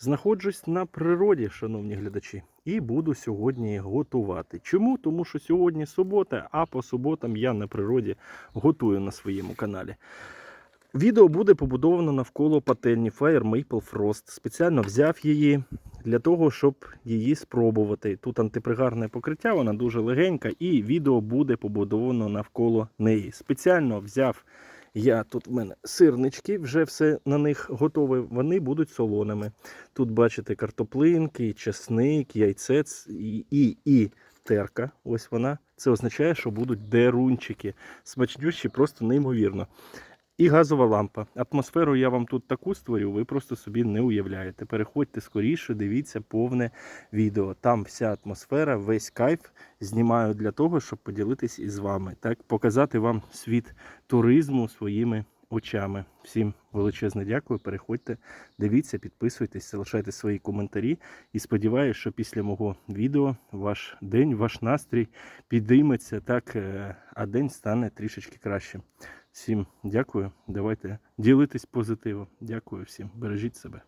Знаходжусь на природі, шановні глядачі, і буду сьогодні готувати. Чому? Тому що сьогодні субота, а по суботам я на природі готую на своєму каналі. Відео буде побудовано навколо пательні Fire Maple Frost. Спеціально взяв її для того, щоб її спробувати. Тут антипригарне покриття, вона дуже легенька, і відео буде побудовано навколо неї. Спеціально взяв я тут в мене сирнички, вже все на них готове. Вони будуть солоними. Тут бачите картоплинки, чесник, яйце і, і, і терка. Ось вона. Це означає, що будуть дерунчики. Смачнющі, просто неймовірно. І газова лампа. Атмосферу я вам тут таку створю, ви просто собі не уявляєте. Переходьте скоріше, дивіться повне відео. Там вся атмосфера, весь кайф знімаю для того, щоб поділитись із вами. Так, показати вам світ туризму своїми очами. Всім величезне дякую. Переходьте, дивіться, підписуйтесь, залишайте свої коментарі. І сподіваюся, що після мого відео ваш день, ваш настрій підійметься так, е, а день стане трішечки краще. Всім дякую. Давайте ділитись позитивом. Дякую всім. Бережіть себе.